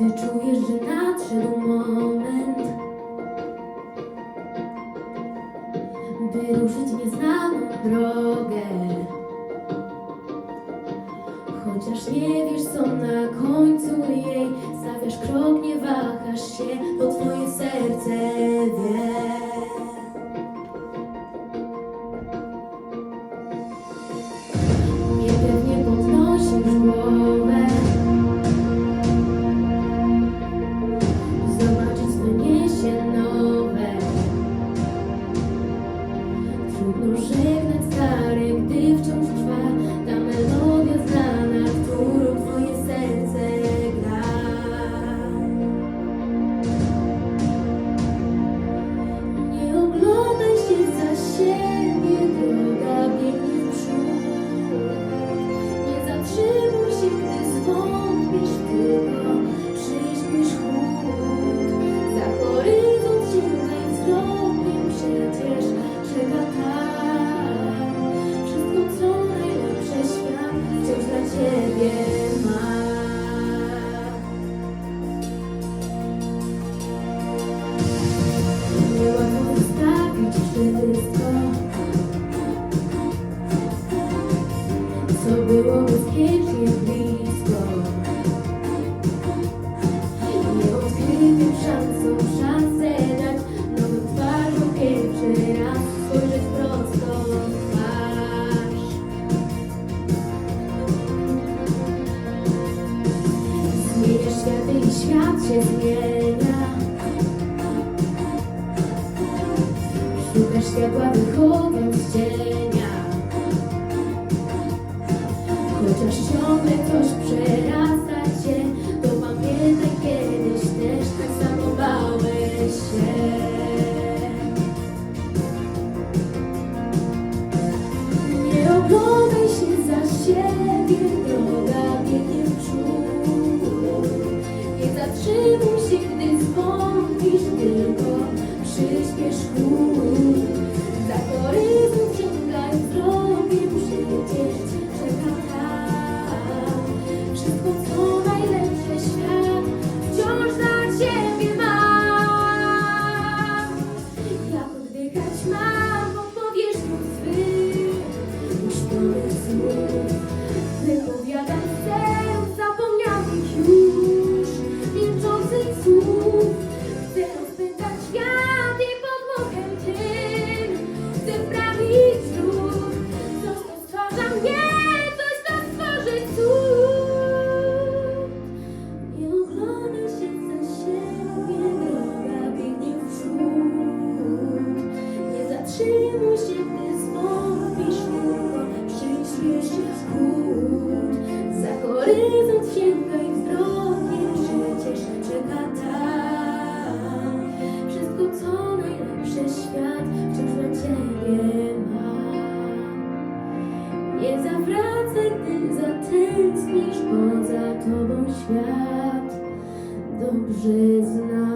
Gdy czujesz, że nadszedł moment, by ruszyć nieznaną drogę. Chociaż nie wiesz co na końcu jej, stawiasz krok, nie wahasz się, to twoje serce wie. Trudno żegnać stare, gdy wciąż ciebie ma. Niełatwo wszystko, co było bezpiecznie blisko. Nieodkrytym szansą szansę się zmienia. Szukasz światła wychodząc cienia Chociaż ciągle coś przerasta zatrzymuj się, gdy zwątpisz Tylko przyspiesz chód Za horyzont Wszystko co najlepsze świat Wciąż dla ciebie ma. Nie zawracaj, gdy zatęsknisz Poza tobą świat. Dobrze znam